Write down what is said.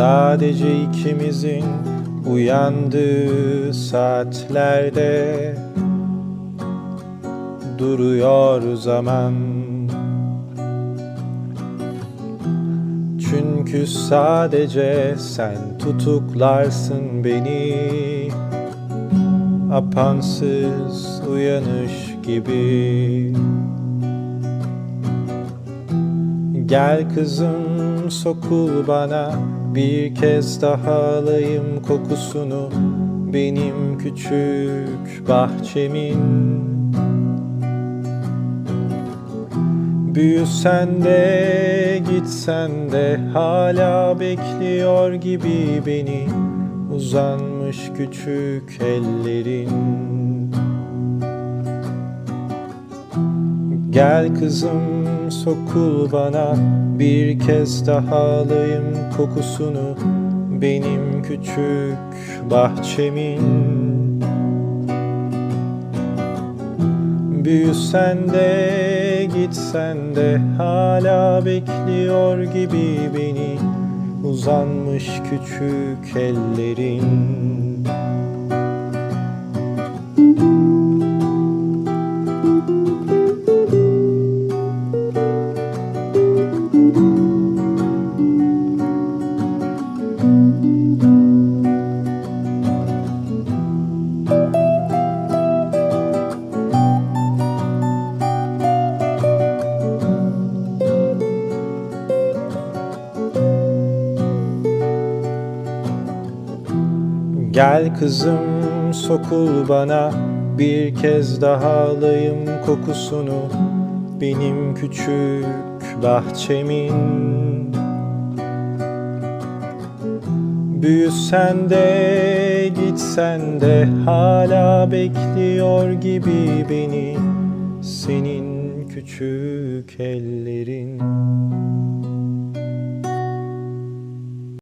Sadece ikimizin uyandığı saatlerde Duruyor zaman. Çünkü sadece sen tutuklarsın beni. Apansız uyanış gibi. Gel kızım sokul bana Bir kez daha alayım kokusunu Benim küçük bahçemin. Büyüsen de gitsen de hala bekliyor gibi beni Uzanmış küçük ellerin. Gel kızım sokul bana. Bir kez daha alayım kokusunu. Benim küçük bahçemin. Büyüsen de gitsen de hala bekliyor gibi beni. Uzanmış küçük ellerin Gel kızım sokul bana. Bir kez daha alayım kokusunu. Benim küçük bahçemin. Büyüsen de gitsen de hala bekliyor gibi beni. Senin küçük ellerin